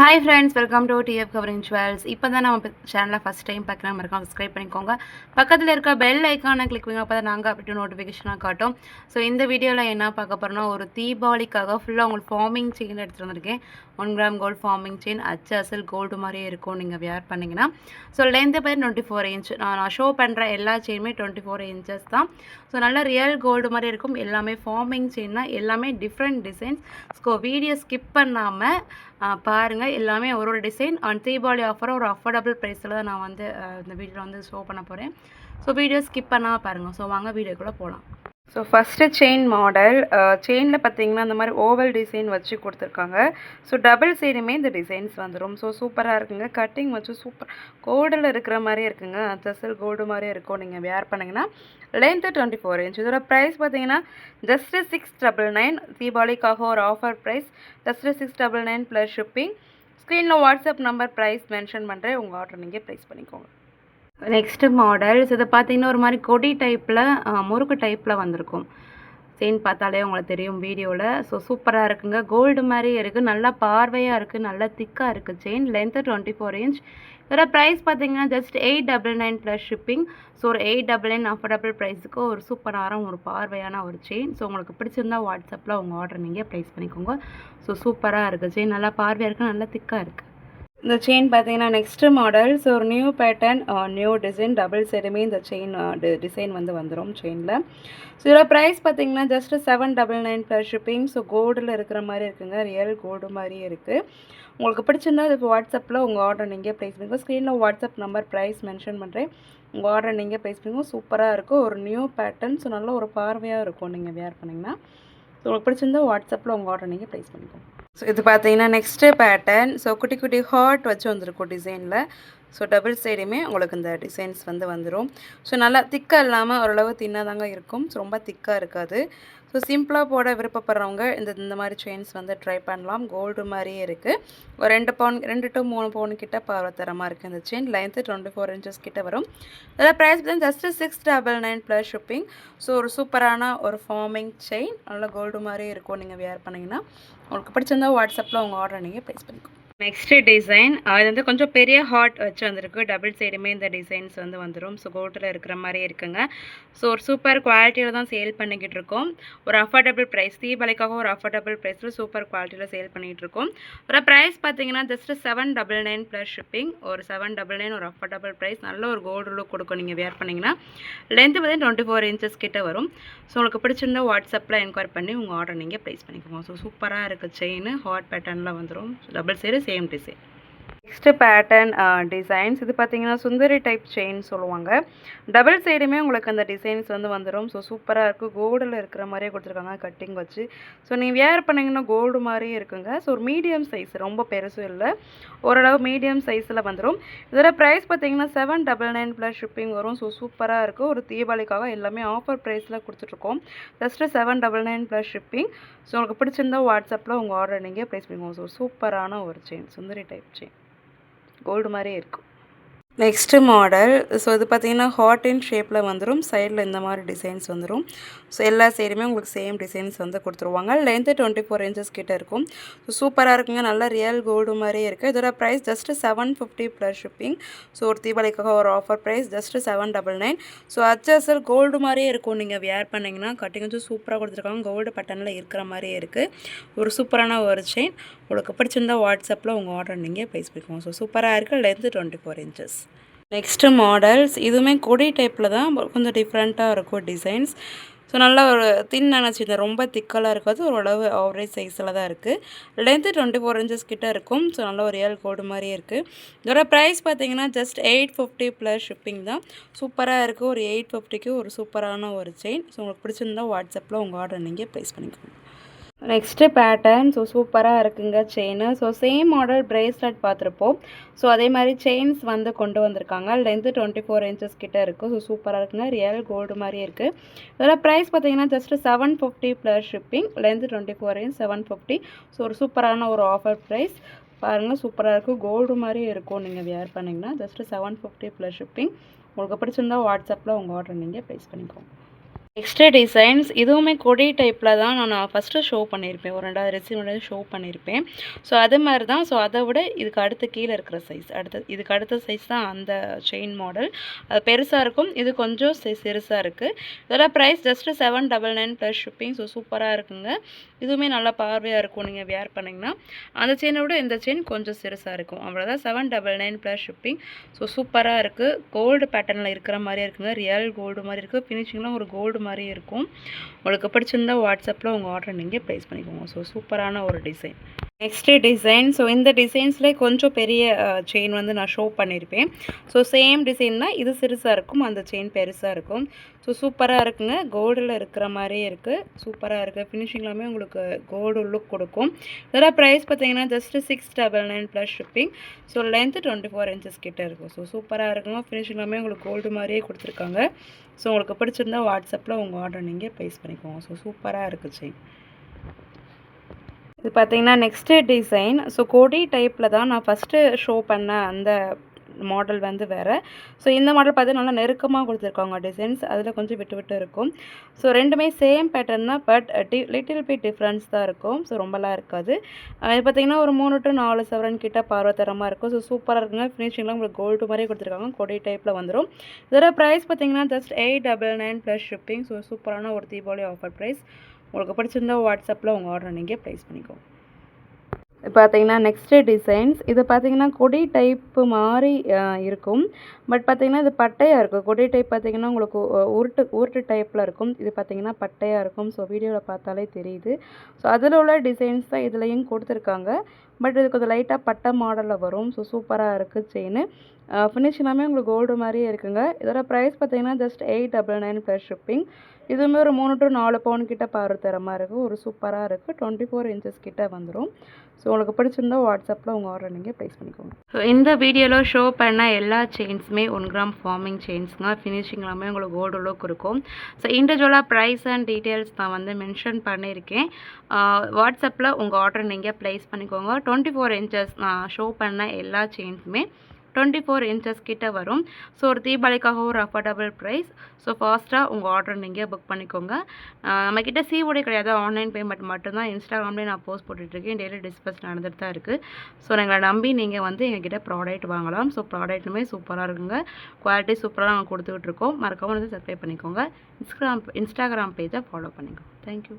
Hi friends welcome to DF covering jewels இப்போ தான் நம்ம சேனலில் ஃபஸ்ட் டைம் பார்க்கலாம் மறக்காம சப்ஸ்கிரைப் பண்ணிக்கோங்க. பக்கத்தில் இருக்க பெல் ஐக்கானை கிளிக் பண்ணி அப்போ தான் நாங்கள் அப்படி நோட்டிஃபிகேஷனாக காட்டும். ஸோ இந்த வீடியோவில் என்ன பார்க்க போகிறோம்னா ஒரு தீபாவளிக்காக ஃபுல்லாக உங்களுக்கு ஃபார்மிங் செயின் எடுத்துகிட்டு வந்திருக்கேன். One gram gold forming chain அச்சு அசல் கோல்டு மாதிரியே இருக்கும் நீங்கள் வியர் பண்ணிங்கன்னா. So length per twenty four inch நான் ஷோ பண்ணுற எல்லா செயினுமே டுவெண்ட்டி ஃபோர் இன்ச்சஸ் தான். ஸோ நல்ல ரியல் கோல்டு மாதிரி இருக்கும். எல்லாமே ஃபார்மிங் செயின் தான். எல்லாமே different designs so video skip பண்ணாமல் பாருங்கள் எல்லாமே ஒரு ஒரு டிசைன் அண்ட் தீபாவளி ஆஃபரும் ஒரு அஃபோர்டபுள் ப்ரைஸில் தான் நான் வந்து இந்த வீடியோவில் வந்து ஷோ பண்ண போகிறேன் ஸோ வீடியோ ஸ்கிப் பண்ணாமல் பாருங்கள் ஸோ வாங்க வீடியோக்குள்ளே போகலாம் ஸோ ஃபஸ்ட்டு செயின் மாடல் செயினில் பார்த்தீங்கன்னா அந்த மாதிரி ஓவல் டிசைன் வச்சு கொடுத்துருக்காங்க. ஸோ டபுள் சைடுமே இந்த டிசைன்ஸ் வந்துடும் ஸோ சூப்பராக இருக்குங்க. கட்டிங் வச்சு சூப்பர் கோல்டில் இருக்கிற மாதிரியே இருக்குங்க. ஜஸ்டல் கோல்டு மாதிரியே இருக்கும். நீங்கள் வேர் பண்ணிங்கன்னா லென்த்து டுவெண்ட்டி ஃபோர் இன்ச் இதோட ப்ரைஸ் பார்த்தீங்கன்னா ஜஸ்ட்டு சிக்ஸ் டபுள் நைன் தீபாவளிக்காக ஒரு offer price just six double nine plus shipping ஸ்க்ரீனில் வாட்ஸ்அப் நம்பர் ப்ரைஸ் மென்ஷன் பண்ணுறேன் உங்கள் ஆர்டர் நீங்கள் ப்ரைஸ் பண்ணிக்கோங்க. நெக்ஸ்ட்டு மாடல்ஸ் இதை பார்த்தீங்கன்னா ஒரு மாதிரி கொடி டைப்பில் முறுக்கு டைப்பில் வந்திருக்கும். செயின் பார்த்தாலே உங்களுக்கு தெரியும் வீடியோவில் ஸோ சூப்பராக இருக்குங்க. கோல்டு மாதிரி இருக்குது நல்லா பார்வையாக இருக்குது நல்லா திக்காக இருக்குது chain length twenty four inch இதோட ப்ரைஸ் பார்த்தீங்கன்னா just eight double nine plus shipping so ஒரு எயிட் டபுள் நைன் அஃபோர்டபுள் ப்ரைஸுக்கு ஒரு சூப்பரான ஒரு பார்வையான ஒரு செயின் ஸோ உங்களுக்கு பிடிச்சிருந்தா வாட்ஸ்அப்பில் உங்கள் ஆர்டர் நீங்கள் ப்ளேஸ் பண்ணிக்கோங்க. ஸோ சூப்பராக இருக்குது செயின் நல்லா பார்வையாக இருக்குது நல்லா திக்காக இருக்குது இந்த செயின் பார்த்தீங்கன்னா நெக்ஸ்ட் மாடல்ஸ் ஒரு new pattern new design double சைடுமே இந்த செயின் டிசைன் uh, வந்து வந்துடும் செயினில் ஸோ இதோட ப்ரைஸ் பார்த்தீங்கன்னா just seven double nine plus shipping so கோல்டில் இருக்கிற மாதிரி இருக்குங்க. ரியல் கோல்டு மாதிரியே இருக்குது உங்களுக்கு பிடிச்சிருந்தா இப்போ வாட்ஸ்அப்பில் உங்கள் ஆர்டர் நீங்கள் ப்ளேஸ் பண்ணிக்கோ ஸ்க்ரீனில் வாட்ஸ்அப் நம்பர் ப்ரைஸ் மென்ஷன் பண்ணுறேன் உங்கள் ஆர்டர் நீங்கள் ப்ளேஸ் பண்ணுங்க சூப்பராக இருக்கும். ஒரு நியூ பேட்டர்ன் ஸோ நல்ல ஒரு பார்வையாக இருக்கும். நீங்கள் வேர் பண்ணிங்கன்னா. ஸோ உங்களுக்கு பிடிச்சிருந்தா வாட்ஸ்அப்பில் உங்கள் ஆர்டர் நீங்கள் ப்ளேஸ் பண்ணிக்கோங்க. ஸோ இது பார்த்தீங்கன்னா நெக்ஸ்ட்டு பேட்டர்ன் ஸோ குட்டி குட்டி ஹார்ட் வச்சு வந்திருக்கும் டிசைனில் ஸோ டபுள் சைடுமே உங்களுக்கு இந்த டிசைன்ஸ் வந்து வந்துடும் ஸோ நல்லா திக்காக இல்லாமல் ஓரளவு தின்னாதாங்க இருக்கும். ஸோ ரொம்ப திக்காக இருக்காது. ஸோ சிம்பிளாக போட விருப்பப்படுறவங்க இந்த இந்த மாதிரி செயின்ஸ் வந்து ட்ரை பண்ணலாம். கோல்டு மாதிரியே இருக்குது ஒரு ரெண்டு பவுன் ரெண்டு டு மூணு பவுன் கிட்ட பார்வை தரமாக இருக்குது இந்த chain length twenty four inches கிட்ட வரும். இதில் ப்ரைஸ் வந்து just six double nine plus shipping so ஒரு சூப்பரான ஒரு ஃபார்மிங் செயின் நல்லா கோல்டு மாதிரியே இருக்கும். நீங்கள் வேர் பண்ணிங்கன்னா. உங்களுக்கு பிடிச்சிருந்தா வாட்ஸ்அப்பில் உங்கள் ஆர்டர் நீங்கள் ப்ளேஸ் பண்ணிக்கோ நெக்ஸ்ட் டிசைன் அது வந்து கொஞ்சம் பெரிய ஹார்ட் வச்சு வந்திருக்கு. டபுள் சைடுமே இந்த டிசைன்ஸ் வந்து வந்துடும் ஸோ கோட்டில் இருக்கிற மாதிரியே இருக்குங்க. ஸோ ஒரு சூப்பர் குவாலிட்டியில் தான் சேல் பண்ணிக்கிட்டு இருக்கோம். ஒரு அஃபோர்டபுள் ப்ரைஸ் தீபாவளிக்காக ஒரு அஃபோர்டபுள் ப்ரைஸில் சூப்பர் குவாலிட்டியில் சேல் பண்ணிகிட்டு இருக்கோம். ஒரு ப்ரைஸ் பார்த்தீங்கன்னா just seven double nine plus shipping ஒரு செவன் டபுள் நைன் ஒரு அஃபோர்டபுள் ப்ரைஸ் நல்ல ஒரு கோல்டு லுக் கொடுக்கும் நீங்கள் வேர் பண்ணிங்கன்னா. லென்த்து பார்த்தீங்கன்னா டுவெண்ட்டி ஃபோர் இன்ச்சஸ் கிட்டே வரும். ஸோ உங்களுக்கு பிடிச்சிருந்தா வாட்ஸ்அப்பில் என்கொயர் பண்ணி உங்கள் ஆர்டர் நீங்கள் ப்ளேஸ் பண்ணிக்கோங்க. ஸோ சூப்பராக இருக்குது செயின் ஹாட் பேட்டர்னில் வந்துடும் double side same design next pattern designs இது பார்த்தீங்கன்னா சுந்தரி டைப் செயின் சொல்லுவாங்க. டபுள் சைடுமே உங்களுக்கு அந்த டிசைன்ஸ் வந்து வந்துடும் ஸோ சூப்பராக இருக்குது கோல்டில் இருக்கிற மாதிரியே கொடுத்துருக்காங்க. கட்டிங் வச்சு. ஸோ நீங்கள் வேர் பண்ணிங்கன்னா கோல்டு மாதிரியே இருக்குங்க. ஸோ ஒரு மீடியம் சைஸ் ரொம்ப பெருசும் இல்லை. ஓரளவு மீடியம் சைஸில் வந்துடும் இதோட ப்ரைஸ் பார்த்தீங்கன்னா seven double nine plus shipping வரும். ஸோ சூப்பராக இருக்கும் ஒரு தீபாவளிக்காக எல்லாமே ஆஃபர் ப்ரைஸில் கொடுத்துட்ருக்கோம். Just seven double nine plus shipping so உங்களுக்கு பிடிச்சிருந்தா வாட்ஸ்அப்பில் உங்கள் ஆர்டர் நீங்கள் ப்ளேஸ் பண்ணுவோம் ஸோ சூப்பரான ஒரு செயின் சுந்தரி டைப் செயின் கோல்டு மாதிரியே இருக்கும். நெக்ஸ்ட்டு மாடல் ஸோ இது பார்த்தீங்கன்னா ஹாட் இன் ஷேப்பில் வந்துடும் சைடில் இந்த மாதிரி டிசைன்ஸ் வந்துடும் ஸோ எல்லா சைடுமே உங்களுக்கு சேம் டிசைன்ஸ் வந்து கொடுத்துருவாங்க. லென்த்து டுவெண்ட்டி ஃபோர் இன்ச்சஸ் கிட்ட இருக்கும். ஸோ சூப்பராக இருக்குங்க. நல்லா ரியல் கோல்டு மாதிரியே இருக்குது இதோட price just seven fifty plus shipping so ஒரு தீபாவளிக்காக ஒரு offer price just seven double nine so அச்சசல் gold மாதிரியே இருக்கும். நீங்கள் வியர் பண்ணிங்கன்னா கட்டிங் வந்து சூப்பராக கொடுத்துருக்காங்க. கோல்டு பட்டனில் இருக்கிற மாதிரியே இருக்குது ஒரு சூப்பரான ஒரு செயின் உங்களுக்கு பிடிச்சிருந்தா வாட்ஸ்அப்பில் உங்கள் ஆர்டர் நீங்கள் ப்ளேஸ் ஸோ சூப்பராக இருக்குது length twenty four inches next models இதுவுமே கொடி டைப்பில் தான் கொஞ்சம் டிஃப்ரெண்ட்டாக இருக்கும் டிசைன்ஸ் ஸோ நல்லா ஒரு தின் நினச்சிருந்த ரொம்ப திக்கலாக இருக்காது ஓரளவு ஆவரேஜ் சைஸில் தான் இருக்குது லென்த்து டுவெண்ட்டி ஃபோர் இன்ச்சஸ் கிட்டே இருக்கும். ஸோ நல்ல ஒரு ரியல் கோடு மாதிரியே இருக்குது இதோட ப்ரைஸ் பார்த்தீங்கன்னா just eight fifty plus shipping தான். சூப்பராக இருக்குது ஒரு எயிட் ஃபிஃப்டிக்கு ஒரு சூப்பரான ஒரு செயின் ஸோ உங்களுக்கு பிடிச்சிருந்தா வாட்ஸ்அப்பில் உங்கள் ஆர்டர் நீங்கள் ப்ளேஸ் பண்ணிக்கோங்க. நெக்ஸ்ட்டு பேட்டர்ன் ஸோ சூப்பராக இருக்குங்க chain so same model bracelet பார்த்துருப்போம். ஸோ அதே மாதிரி செயின்ஸ் வந்து கொண்டு வந்திருக்காங்க. லென்த்து டுவெண்ட்டி ஃபோர் இன்ச்சஸ் கிட்ட இருக்குது ஸோ சூப்பராக இருக்குங்க. ரியல் கோல்டு மாதிரி இருக்குது இதில் ப்ரைஸ் பார்த்தீங்கன்னா just seven fifty plus shipping length twenty four inch seven fifty so ஒரு சூப்பரான ஒரு ஆஃபர் ப்ரைஸ் பாருங்கள் சூப்பராக இருக்கும் கோல்டு மாதிரி இருக்கும். நீங்கள் வியர் பண்ணிங்கன்னா just seven fifty plus shipping உங்களுக்கு பிடிச்சிருந்தா வாட்ஸ்அப்பில் உங்கள் ஆர்டர் நீங்கள் ப்ளேஸ் பண்ணிக்கோங்க. எக்ஸ்ட்ரா டிசைன்ஸ் இதுவுமே கொடி டைப்பில் தான் நான் ஃபஸ்ட்டு ஷோ பண்ணியிருப்பேன் ஒரு ரெண்டாவது ரெசிமெண்ட் ஷோ பண்ணியிருப்பேன் ஸோ அது மாதிரி தான். ஸோ அதை விட இதுக்கு அடுத்து கீழே இருக்கிற சைஸ் அடுத்த இதுக்கு அடுத்த சைஸ் தான் அந்த செயின் மாடல் அது பெருசாக இருக்கும். இது கொஞ்சம் சிறுசாக இருக்குது இதோட price just seven double nine plus shipping so சூப்பராக இருக்குங்க. இதுவுமே நல்லா பார்வையாக இருக்கும் நீங்கள் வேர் பண்ணிங்கன்னா. அந்த செயினை விட இந்த செயின் கொஞ்சம் சிறுசாக இருக்கும். அவ்வளோதான் seven double nine plus shipping so சூப்பராக இருக்குது கோல்டு பேட்டர்னில் இருக்கிற மாதிரியே இருக்குங்க. ரியல் கோல்டு மாதிரி இருக்குது ஃபினிஷிங்லாம் ஒரு கோல்டு மாதிரியே இருக்கும். உங்களுக்கு பிடிச்சிருந்தா வாட்ஸ்அப்பில் உங்கள் ஆர்டர் நீங்கள் ப்ளேஸ் பண்ணிக்கோங்க. ஸோ சூப்பரான ஒரு டிசைன் நெக்ஸ்ட்டு டிசைன் ஸோ இந்த டிசைன்ஸ்லேயே கொஞ்சம் பெரிய செயின் வந்து நான் ஷோ பண்ணியிருப்பேன் ஸோ சேம் டிசைன்னா இது சிறுசாக இருக்கும் அந்த செயின் பெருசாக இருக்கும். ஸோ சூப்பராக இருக்குங்க. கோல்டில் இருக்கிற மாதிரியே இருக்குது சூப்பராக இருக்குது ஃபினிஷிங் எல்லாமே உங்களுக்கு கோல்டு லுக் கொடுக்கும். இதெல்லாம் ப்ரைஸ் பார்த்தீங்கன்னா just six double nine plus shipping so length twenty four inches கிட்டே இருக்கும். ஸோ சூப்பராக இருக்குங்க. ஃபினிஷிங் எல்லாமே உங்களுக்கு கோல்டு மாதிரியே கொடுத்துருக்காங்க. ஸோ உங்களுக்கு பிடிச்சிருந்தா வாட்ஸ்அப்பில் உங்கள் ஆர்டர் நீங்கள் ப்ளேஸ் பண்ணிக்கோங்க. ஸோ சூப்பராக இருக்குது செயின் இது பார்த்தீங்கன்னா நெக்ஸ்ட்டு டிசைன் ஸோ கொடி டைப்பில் தான் நான் ஃபஸ்ட்டு ஷோ பண்ண அந்த மாடல் வந்து வேறு. ஸோ இந்த மாடல் பார்த்தீங்கன்னா நல்லா நெருக்கமாக கொடுத்துருக்காங்க டிசைன்ஸ் அதில் கொஞ்சம் விட்டு விட்டு இருக்கும். ஸோ ரெண்டுமே சேம் பேட்டர்ன் தான் but the little bit difference தான் இருக்கும். ஸோ ரொம்பலாம் இருக்காது. இது பார்த்திங்கன்னா ஒரு மூணு டு நாலு செவரன் கிட்ட பார்வத்தரமாக இருக்கும். ஸோ சூப்பராக இருக்குங்க. ஃபினிஷிங்லாம் உங்களுக்கு கோல்டு மாதிரியே கொடுத்துருக்காங்க. கொடி டைப்பில் வந்துடும் இதோட ப்ரைஸ் பார்த்திங்கன்னா just eight double nine plus shipping so சூப்பரான ஒரு தீபாவளி ஆஃபர் ப்ரைஸ் உங்களுக்கு பிடிச்சிருந்தா வாட்ஸ்அப்பில் உங்கள் ஆர்டர் நீங்கள் ப்ளேஸ் பண்ணிக்கோங்க பார்த்தீங்கன்னா நெக்ஸ்ட்டு டிசைன்ஸ். இது பார்த்தீங்கன்னா கொடி டைப்பு மாதிரி இருக்கும். பட் பார்த்திங்கன்னா இது பட்டையாக இருக்கும். கொடி டைப் பார்த்தீங்கன்னா உங்களுக்கு உருட்டு உருட்டு டைப்பில் இருக்கும். இது பார்த்தீங்கன்னா பட்டையாக இருக்கும். ஸோ வீடியோவில் பார்த்தாலே தெரியுது. ஸோ அதில் உள்ள டிசைன்ஸ் தான் இதுலேயும் கொடுத்துருக்காங்க. பட் இது கொஞ்சம் லைட்டாக பட்டை மாடலில் வரும். ஸோ சூப்பராக இருக்குது செயின் ஃபினிஷ் எல்லாமே உங்களுக்கு கோல்டு மாதிரியே இருக்குங்க. இதோட ப்ரைஸ் பார்த்தீங்கன்னா just eight double nine plus shipping இதுவுமே ஒரு மூணு டு நாலு பவுன் கிட்ட பாரு தர மாதிரி இருக்கும். ஒரு சூப்பராக இருக்குது டுவெண்ட்டி ஃபோர் இன்ச்சஸ் கிட்ட வந்துடும் ஸோ உங்களுக்கு பிடிச்சிருந்தா வாட்ஸ்அப்பில் உங்கள் ஆர்டர் நீங்கள் ப்ளேஸ் பண்ணிக்கோங்க. ஸோ இந்த வீடியோவில் ஷோ பண்ண எல்லா செயின்ஸுமே ஒன் கிராம் ஃபார்மிங் செயின்ஸுங்க ஃபினிஷிங் எல்லாமே உங்களுக்கு கோல்டு லுக் இருக்கும். ஸோ இண்டிவிஜுவலாக ப்ரைஸ் அண்ட் டீட்டெயில்ஸ் நான் வந்து மென்ஷன் பண்ணியிருக்கேன். வாட்ஸ்அப்பில் உங்கள் ஆர்டர் நீங்கள் ப்ளேஸ் பண்ணிக்கோங்க. டுவெண்ட்டி ஃபோர் இன்ச்சஸ் நான் ஷோ பண்ண எல்லா செயின்ஸுமே டுவெண்ட்டி ஃபோர் இன்ச்சஸ் கிட்ட வரும். ஸோ ஒரு தீபாவளிக்காக ஒரு அஃபோர்டபுள் ப்ரைஸ் ஸோ ஃபாஸ்ட்டாக உங்கள் ஆர்டர் நீங்கள் புக் பண்ணிக்கோங்க. நம்மக்கிட்ட சிஓடி கிடையாது. ஆன்லைன் பேமெண்ட் மட்டும்தான். இன்ஸ்டாகிராம்லேயே நான் போஸ்ட் போட்டுட்ருக்கேன். டெய்லி டிஸ்பஸ் நடந்துட்டு தான் இருக்குது ஸோ எங்களை நம்பி நீங்கள் வந்து எங்ககிட்ட ப்ராடக்ட் வாங்கலாம். ஸோ ப்ராடக்ட்டுமே சூப்பராக இருக்குங்க. குவாலிட்டி சூப்பராக நாங்கள் கொடுத்துக்கிட்டு இருக்கோம். மறக்காமல் வந்து சப்ஸ்கிரைப் பண்ணிக்கோங்க. இன்ஸ்டாகிராம் இன்ஸ்டாகிராம் பேஜை ஃபாலோ பண்ணிக்கோங்க. Thank you